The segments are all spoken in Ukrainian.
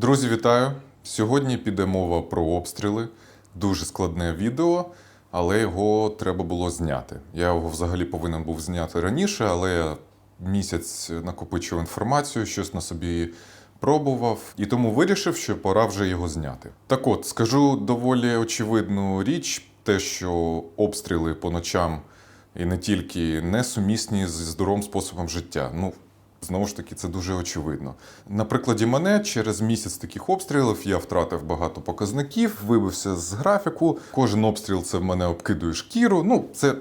Друзі, вітаю! Сьогодні піде мова про обстріли. Дуже складне відео, але його треба було зняти. Я його взагалі повинен був зняти раніше, але я місяць накопичував інформацію, щось на собі пробував, і тому вирішив, що пора вже його зняти. Так от, скажу доволі очевидну річ, те, що обстріли по ночам і не тільки несумісні з здоровим способом життя. Ну, Знову ж таки, це дуже очевидно. На прикладі мене через місяць таких обстрілів я втратив багато показників, вибився з графіку. Кожен обстріл це в мене обкидує шкіру. Ну, це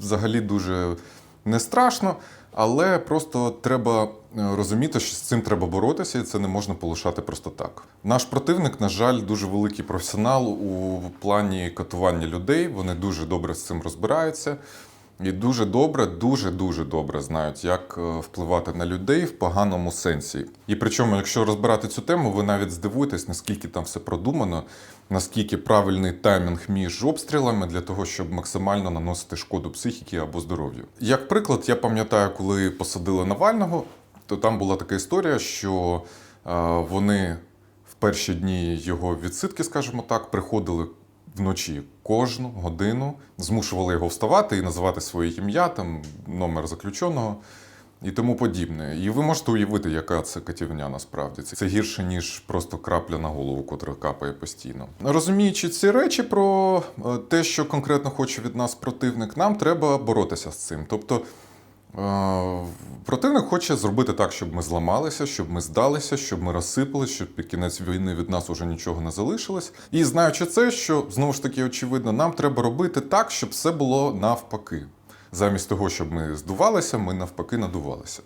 взагалі дуже не страшно, але просто треба е, розуміти, що з цим треба боротися, і це не можна полишати просто так. Наш противник, на жаль, дуже великий професіонал у плані катування людей. Вони дуже добре з цим розбираються. І дуже добре, дуже дуже добре знають, як е, впливати на людей в поганому сенсі. І причому, якщо розбирати цю тему, ви навіть здивуєтесь, наскільки там все продумано, наскільки правильний таймінг між обстрілами для того, щоб максимально наносити шкоду психіки або здоров'ю. Як приклад, я пам'ятаю, коли посадили Навального, то там була така історія, що е, вони в перші дні його відсидки, скажімо так, приходили вночі кожну годину, змушували його вставати і називати своє ім'я, там номер заключеного і тому подібне. І ви можете уявити, яка це катівня насправді. Це гірше, ніж просто крапля на голову, котра капає постійно. Розуміючи ці речі про е, те, що конкретно хоче від нас противник, нам треба боротися з цим. Тобто. Е, Противник хоче зробити так, щоб ми зламалися, щоб ми здалися, щоб ми розсипалися, щоб під кінець війни від нас уже нічого не залишилось. І знаючи це, що знову ж таки очевидно, нам треба робити так, щоб все було навпаки. Замість того, щоб ми здувалися, ми навпаки надувалися,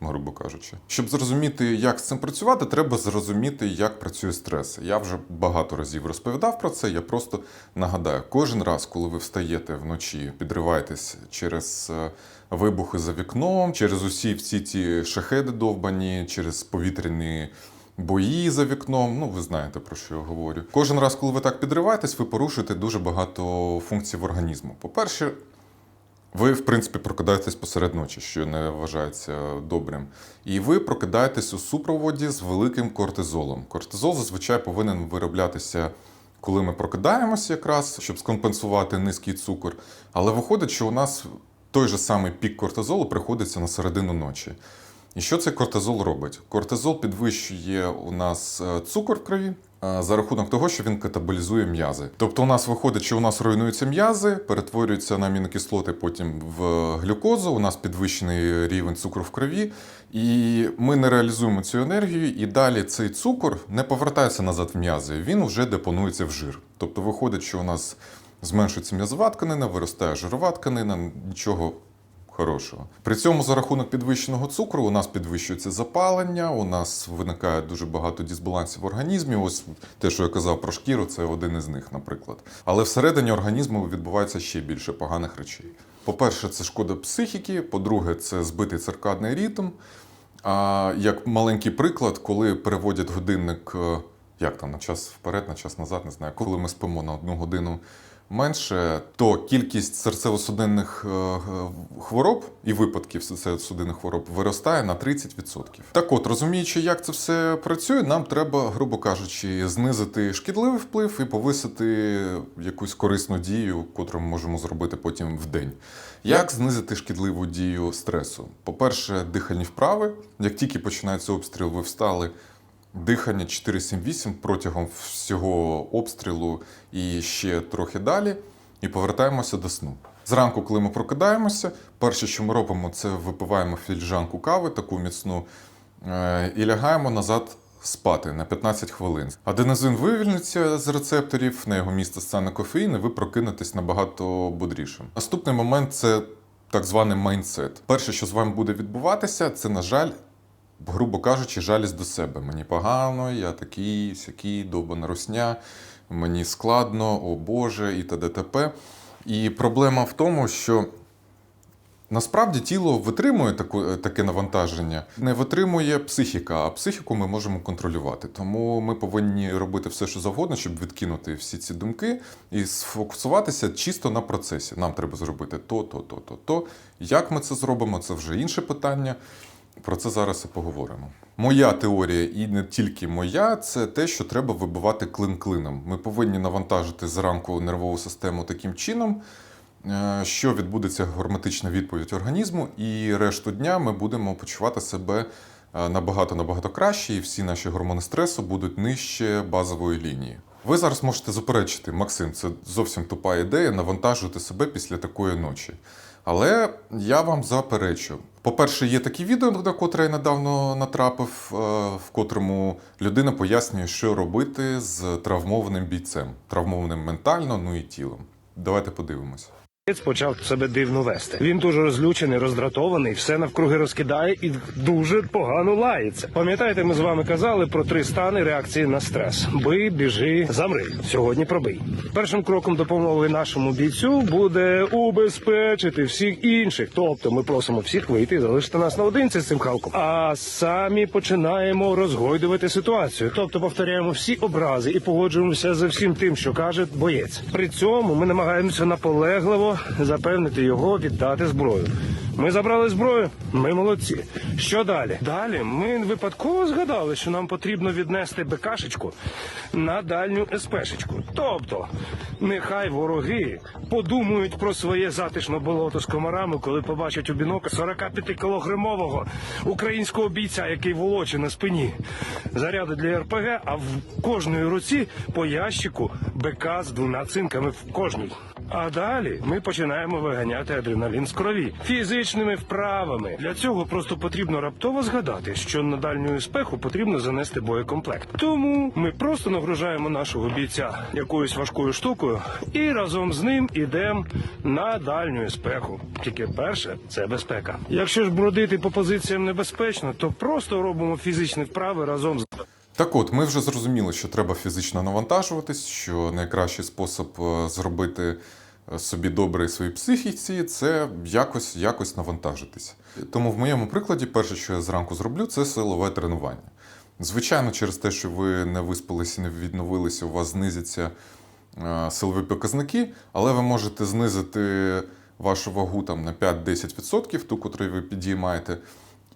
грубо кажучи. Щоб зрозуміти, як з цим працювати, треба зрозуміти, як працює стрес. Я вже багато разів розповідав про це. Я просто нагадаю, кожен раз, коли ви встаєте вночі, підриваєтесь через е, вибухи за вікном, через усі всі ці шахеди довбані, через повітряні. Бої за вікном, ну ви знаєте про що я говорю. Кожен раз, коли ви так підриваєтесь, ви порушуєте дуже багато функцій в організму. По-перше, ви, в принципі, прокидаєтесь посеред ночі, що не вважається добрим. І ви прокидаєтесь у супроводі з великим кортизолом. Кортизол зазвичай повинен вироблятися, коли ми прокидаємося, якраз, щоб скомпенсувати низький цукор. Але виходить, що у нас той же самий пік кортизолу приходиться на середину ночі. І що цей кортизол робить? Кортизол підвищує у нас е, цукор в крові за рахунок того, що він катаболізує м'язи. Тобто, у нас виходить, що у нас руйнуються м'язи, перетворюються на амінокислоти потім в глюкозу. У нас підвищений рівень цукру в крові, і ми не реалізуємо цю енергію. І далі цей цукор не повертається назад в м'язи. Він вже депонується в жир. Тобто, виходить, що у нас зменшується м'язова тканина, виростає жирова тканина, нічого хорошого. При цьому за рахунок підвищеного цукру у нас підвищується запалення, у нас виникає дуже багато дисбалансів в організмі. Ось те, що я казав про шкіру, це один із них, наприклад. Але всередині організму відбувається ще більше поганих речей. По-перше, це шкода психіки, по-друге, це збитий циркадний ритм. А як маленький приклад, коли переводять годинник, е, як там на час вперед, на час назад, не знаю, коли ми спимо на одну годину менше, то кількість серцево-судинних е, хвороб і випадків серцево-судинних хвороб виростає на 30%. Так от, розуміючи, як це все працює, нам треба, грубо кажучи, знизити шкідливий вплив і повисити якусь корисну дію, котру ми можемо зробити потім в день. Як знизити шкідливу дію стресу? По-перше, дихальні вправи. Як тільки починається обстріл, ви встали. Дихання 4-7-8 протягом всього обстрілу і ще трохи далі, і повертаємося до сну. Зранку, коли ми прокидаємося, перше, що ми робимо, це випиваємо фільжанку кави, таку міцну, е, і лягаємо назад спати на 15 хвилин. Аденозин вивільниться з рецепторів, на його місце стане кофеїн, і ви прокинетесь набагато бодрішим. Наступний момент це так званий майндсет. Перше, що з вами буде відбуватися, це, на жаль, грубо кажучи, жалість до себе. Мені погано, я такий, сякий, довбана русня, мені складно, о Боже, і т.д. І проблема в тому, що насправді тіло витримує таку, таке навантаження, не витримує психіка, а психіку ми можемо контролювати. Тому ми повинні робити все, що завгодно, щоб відкинути всі ці думки і сфокусуватися чисто на процесі. Нам треба зробити то, то, то, то, то. Як ми це зробимо, це вже інше питання. Про це зараз і поговоримо. Моя теорія, і не тільки моя, це те, що треба вибивати клин клином. Ми повинні навантажити зранку нервову систему таким чином, е, що відбудеться горматична відповідь організму, і решту дня ми будемо почувати себе е, набагато набагато краще, і всі наші гормони стресу будуть нижче базової лінії. Ви зараз можете заперечити, Максим, це зовсім тупа ідея навантажувати себе після такої ночі. Але я вам заперечу. По-перше, є такі відео, на котре я недавно натрапив, е, в котрому людина пояснює, що робити з травмованим бійцем, травмованим ментально, ну і тілом. Давайте подивимося. Почав себе дивно вести. Він дуже розлючений, роздратований, все навкруги розкидає і дуже погано лається. Пам'ятаєте, ми з вами казали про три стани реакції на стрес: бий, біжи, замри. Сьогодні пробий. Першим кроком допомоги нашому бійцю буде убезпечити всіх інших. Тобто, ми просимо всіх вийти і залишити нас наодинці з цим халком. А самі починаємо розгойдувати ситуацію. Тобто повторяємо всі образи і погоджуємося за всім тим, що каже боєць. При цьому ми намагаємося наполегливо запевнити його віддати зброю. Ми забрали зброю, ми молодці. Що далі? Далі ми випадково згадали, що нам потрібно віднести БКшечку на дальню СПшечку. Тобто, нехай вороги подумають про своє затишне болото з комарами, коли побачать у бінокль 45-кілограмового українського бійця, який волоче на спині. Заряди для РПГ, а в кожної руці по ящику БК з двома цинками в кожній. А далі ми починаємо виганяти адреналін з крові фізичними вправами. Для цього просто потрібно раптово згадати, що на дальню спеху потрібно занести боєкомплект. Тому ми просто нагружаємо нашого бійця якоюсь важкою штукою і разом з ним ідемо на дальню спеху. Тільки перше це безпека. Якщо ж бродити по позиціям небезпечно, то просто робимо фізичні вправи разом з Так от, ми вже зрозуміли, що треба фізично навантажуватись, що найкращий спосіб е, зробити е, собі добре і своїй психіці це якось, якось навантажитись. Тому в моєму прикладі, перше, що я зранку зроблю, це силове тренування. Звичайно, через те, що ви не виспалися, не відновилися, у вас знизяться е, силові показники, але ви можете знизити вашу вагу там на 5-10%, ту, котру ви підіймаєте,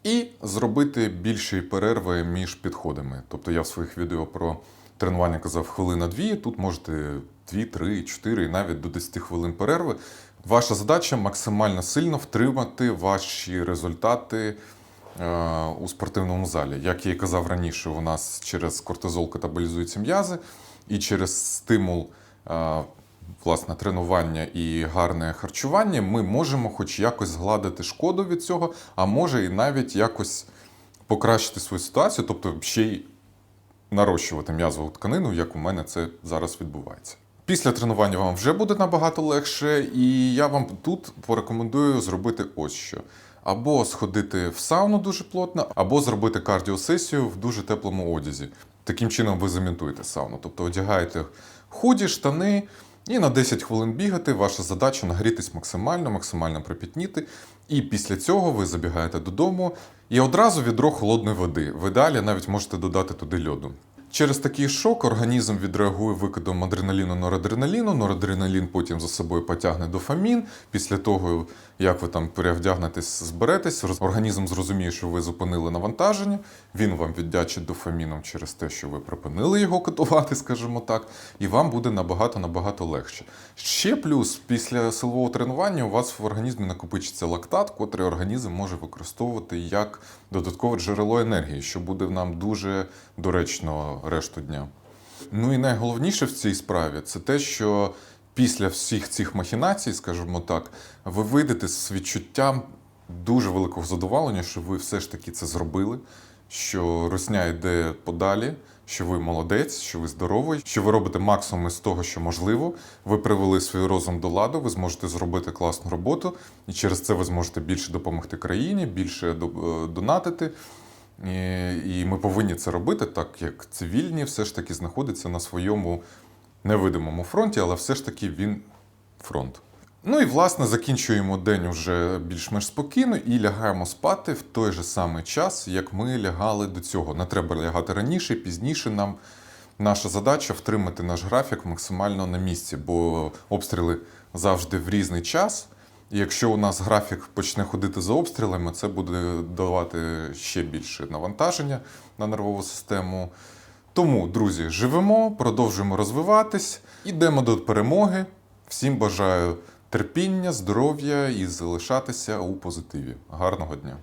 і зробити більші перерви між підходами. Тобто я в своїх відео про тренування казав хвилина-дві, тут можете 2, 3, 4 і навіть до 10 хвилин перерви. Ваша задача максимально сильно втримати ваші результати е, у спортивному залі. Як я і казав раніше, у нас через кортизол катаболізуються м'язи, і через стимул е, власне тренування і гарне харчування ми можемо хоч якось згладити шкоду від цього, а може і навіть якось покращити свою ситуацію, тобто ще й нарощувати м'язову тканину, як у мене це зараз відбувається. Після тренування вам вже буде набагато легше, і я вам тут порекомендую зробити ось що. Або сходити в сауну дуже плотно, або зробити кардіосесію в дуже теплому одязі. Таким чином ви замінтуєте сауну. Тобто одягаєте худі, штани і на 10 хвилин бігати. Ваша задача нагрітись максимально, максимально припітніти. І після цього ви забігаєте додому і одразу відро холодної води. Ви далі навіть можете додати туди льоду. Через такий шок організм відреагує викидом адреналіну норадреналіну. Норадреналін потім за собою потягне дофамін. Після того, як ви там перевдягнетесь, зберетесь, організм зрозуміє, що ви зупинили навантаження. Він вам віддячить дофаміном через те, що ви припинили його катувати, скажімо так, і вам буде набагато набагато легше. Ще плюс, після силового тренування у вас в організмі накопичиться лактат, котрий організм може використовувати як додаткове джерело енергії, що буде нам дуже доречно решту дня. Ну і найголовніше в цій справі це те, що після всіх цих махінацій, скажімо так, ви вийдете з відчуттям дуже великого задоволення, що ви все ж таки це зробили, що русня йде подалі, що ви молодець, що ви здоровий, що ви робите максимум із того, що можливо. Ви привели свій розум до ладу, ви зможете зробити класну роботу, і через це ви зможете більше допомогти країні, більше е, донатити. І, ми повинні це робити, так як цивільні все ж таки знаходиться на своєму невидимому фронті, але все ж таки він фронт. Ну і власне закінчуємо день уже більш-менш спокійно і лягаємо спати в той же самий час, як ми лягали до цього. Не треба лягати раніше, пізніше нам. Наша задача втримати наш графік максимально на місці, бо обстріли завжди в різний час. Якщо у нас графік почне ходити за обстрілами, це буде давати ще більше навантаження на нервову систему. Тому, друзі, живемо, продовжуємо розвиватись, ідемо до перемоги. Всім бажаю терпіння, здоров'я і залишатися у позитиві. Гарного дня!